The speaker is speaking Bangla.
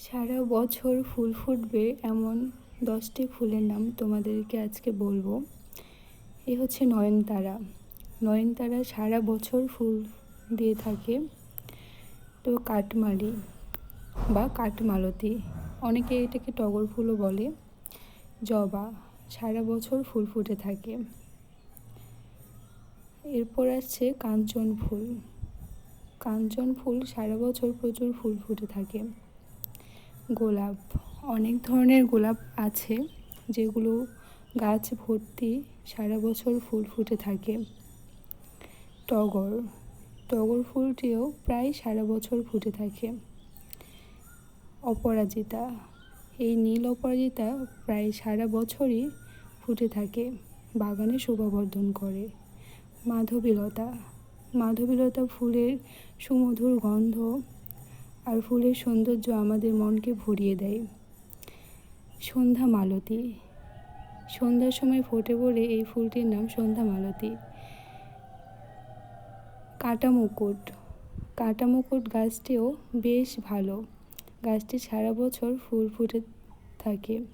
সারা বছর ফুল ফুটবে এমন দশটি ফুলের নাম তোমাদেরকে আজকে বলব। এ হচ্ছে নয়নতারা। নয়নতারা সারা বছর ফুল দিয়ে থাকে। তো কাটমারি বা কাঠমালতি অনেকে এটাকে টগর ফুলও বলে। জবা সারা বছর ফুল ফুটে থাকে। এরপর আসছে কাঞ্চন ফুল। কাঞ্চন ফুল সারা বছর প্রচুর ফুল ফুটে থাকে। গোলাপ, অনেক ধরনের গোলাপ আছে যেগুলো গাছ ভর্তি সারা বছর ফুল ফুটে থাকে। টগর টগর ফুলটিও প্রায় সারা বছর ফুটে থাকে। অপরাজিতা, এই নীল অপরাজিতা প্রায় সারা বছরই ফুটে থাকে, বাগানে শোভাবর্ধন করে। মাধবীলতা মাধবীলতা ফুলের সুমধুর গন্ধ আর ফুলের সৌন্দর্য আমাদের মনকে ভরিয়ে দেয়। সন্ধ্যা মালতী। সন্ধ্যার সময় ফোটে বলে এই ফুলটির নাম সন্ধ্যা মালতী। কাটা মুকুট কাটা মুকুট গাছটিও বেশ ভালো। গাছটি সারা বছর ফুল ফুটে থাকে।